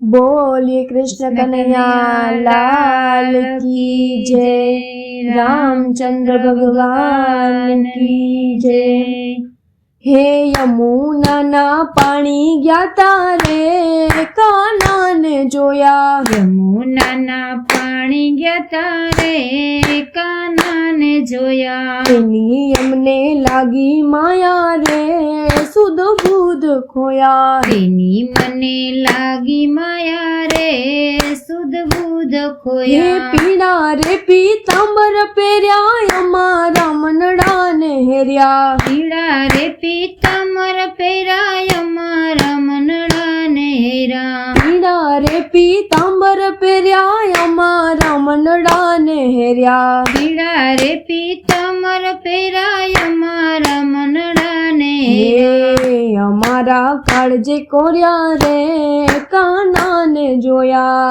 બોલીએ કૃષ્ણ કનૈયા લાલ કી જય રામચંદ્ર ભગવાન કી જય. હે યમુનાના પાણી ગયા તારે કાનાને જોયા. યમુનાના પાણી ગયા તારે કાનાને જોયા. એની અમને લાગી માયા રે સુદ બુધ ખોયા. એની મને લાગી માયા રે સુદ બુધ ખોયા. પીડા રે પીતાંબર પહેર્યા અમારા મનડાને હેર્યા. પીડા રે પીતાંબર પહેરાય મારા મનડાને હેરા પીડા રે પીતાંબર પહેર્યા અમારા મનડાને હેર્યા. પીડા રે પીતાંબર પહેર્યા મારા મનડાને અમારા કાળજે કોર્યા રે કાનાને જોયા.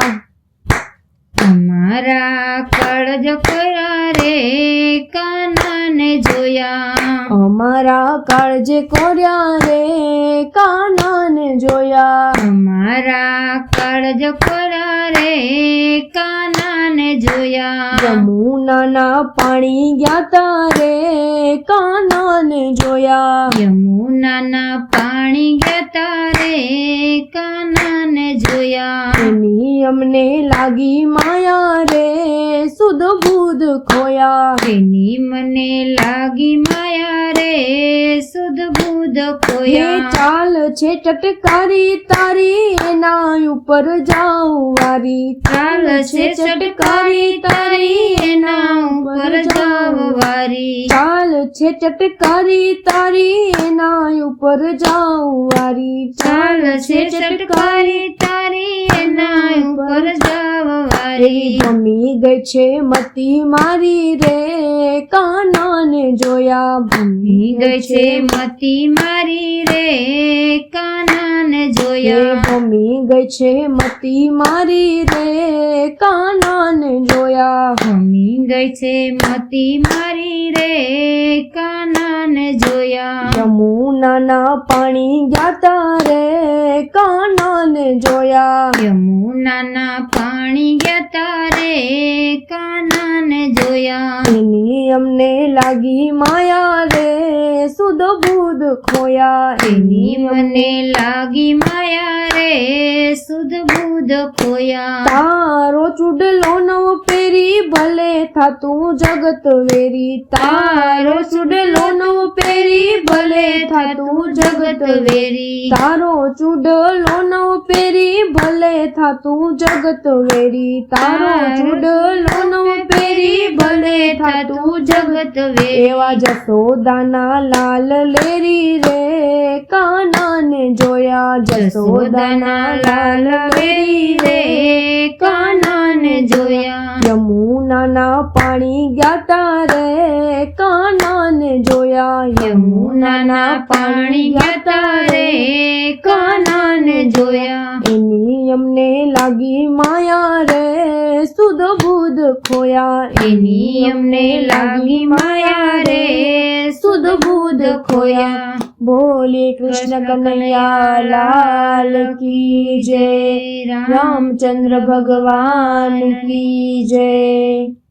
અમારા કળજ કોર્યા રે કાનાને જોયા. અમારા કાળજે કોર્યા રે કાનાને જોયા. અમારા કાળજ કરા રે કાનાને જોયા. યમુનાના પાણી ગયા તારે કાનાને જોયા. યમુનાના પાણી ગયા તારે કાનાને જોયા. એની અમને લાગી માયા રે સુધ બુધ ખોયા. એની મને લાગી માયા રે બુધ હે ખોયા. ચાલ છે ટટકારી તારી એના ઉપર જાઉ વારી. ચાલ છે ચટકારી તારી એના ઉપર જાઉ વારી. ચાલ છે ચટકારી તારી એના ઉપર જાઉં વારી ચાલ છે ચટકારી. તારી એના ઉપર જાવ વારી. ભમી ગઈ છે મતી મારી રે કાનાને જોયા. ભમી ગઈ છે મતી મારી રે કાનાને જોયા. ભમી ગઈ છે મતી મારી રે કાનાને જોયા. ભમી ગઈ છે મતી મારી રે કાનાને જોયા? યમુનાના પાણી ગયા તારે કાનાને જોયા. યમુનાના પાણી ગયા તારે કાનાને જોયા. અમને લાગી માયા રે સુદ બુધ ખોયા એની મને લાગી માયા રે સુધ બુધ ખોયા. તારો ચૂડલો નવ પેરી ભલે થાતું જગત વેરી. તારો ચૂડલો નવ પેરી ભલે થાતું જગત વેરી. તારો ચૂડલો નવ પેરી ભલે થાતું જગત વેરી. તારો ચૂડલો નવ પેરી થાતું જગત વે. એવા જસોદાના લાલ લેરી રે કાનાને જોયા જસોદાના લાલ લેરી રે. કાનાને જોયા. યમુનાના પાણી ગાતા રે કાનાને જોયા યમુનાના પાણી ગાતા રે કાનાને જોયા. અમને લાગી માયા રે સુધ બુધ ખોયા. એની અમને લાગી માયા રે સુધ બુધ ખોયા. બોલે કૃષ્ણ કનૈયા લાલ કી જય. રામચંદ્ર ભગવાન કી જય.